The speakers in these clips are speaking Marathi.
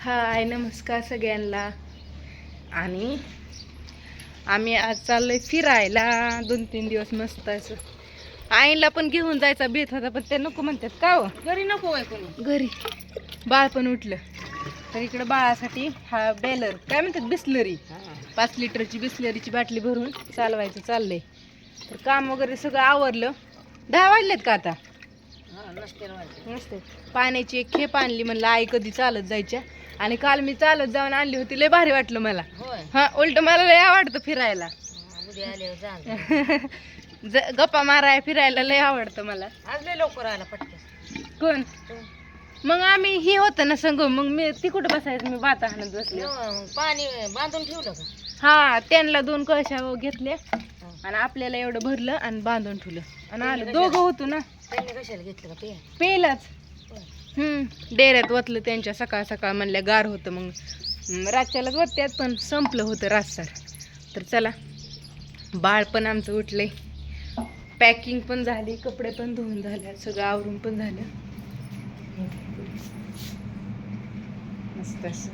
हाय नमस्कार सगळ्यांना. आणि आम्ही आज चाललोय फिरायला. दोन तीन दिवस मस्त असं. आईला पण घेऊन जायचा बेत होता पण ते नको म्हणतात का हो? घरी नको आहे कोणी. घरी. बाळ पण उठलं. तर इकडं बाळासाठी हा बेलर काय म्हणतात बिस्लरी. पाच लिटरची बिस्लरीची बाटली भरून चालवायचं चाललंय. तर काम वगैरे सगळं आवरलं. दहा वाजलेत का आता? मस्त पाण्याची एक खेप आणली म्हणलं आई कधी चालत जायच्या. आणि काल मी चालत जाऊन आणली होती लय भारी वाटलं मला. हा उलट मला लय आवडतं फिरायला. गप्पा माराय फिरायला लय आवडतं मला. आज लय लवकर आला पटकन. कोण? मग आम्ही ही होतं ना संग मग मी ती कुठं बसायचं? मी बाता हाणत बसले. मग पाणी बांधून ठेवलं हा त्यांना दोन कळशा घेतल्या. आणि आपल्याला एवढं भरलं आणि बांधून ठेवलं. आणि आलं. दोघं होतो ना. त्यांनी कशाला घेतलं का ते पेलाच हम्म डेऱ्यात वतलं त्यांच्या सकाळ सकाळ म्हणल्या गार होतं मग. हम्म, रातच्यालाच वत्यात पण संपलं होतं रातसार. तर चला बाळ पण आमचं उठलंय. पॅकिंग पण झाली कपडे पण धुवून झाले सगळं आवरून पण झालं. मस्त असं.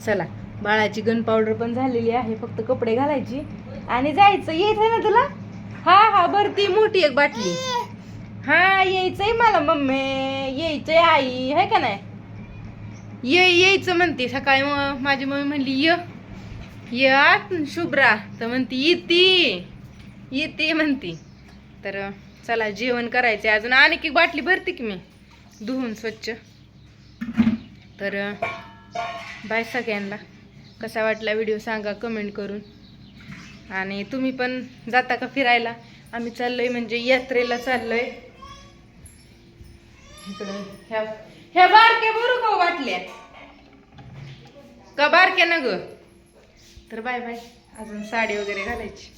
चला बाळाची गन पावडर पण झालेली आहे फक्त कपडे घालायची. आणि जायचं यायचं ना तुला? हा हा बरं ती मोठी एक बाटली. हा यायचंय मला मम्मी. यायचंय आई आहे का नाही? ये यायचं म्हणते. सकाळी मग माझी मम्मी म्हणली य. या शुभ्रा. तर म्हणती येते. येते म्हणती. तर चला जेवण करायचंय अजून. आणखी की बाटली भरते की मी. धुवून स्वच्छ. तर बाय सगळ्यांना. कसा वाटला व्हिडिओ सांगा कमेंट करून. आणि तुम्ही पण जाता का फिरायला? आम्ही चाललोय म्हणजे यात्रेला चाललोय. इकडं ह्या ह्या बारक्या बरू का वाटल्या का बारक्या ना ग तर बाय बाय. अजून साडी वगैरे घालायची.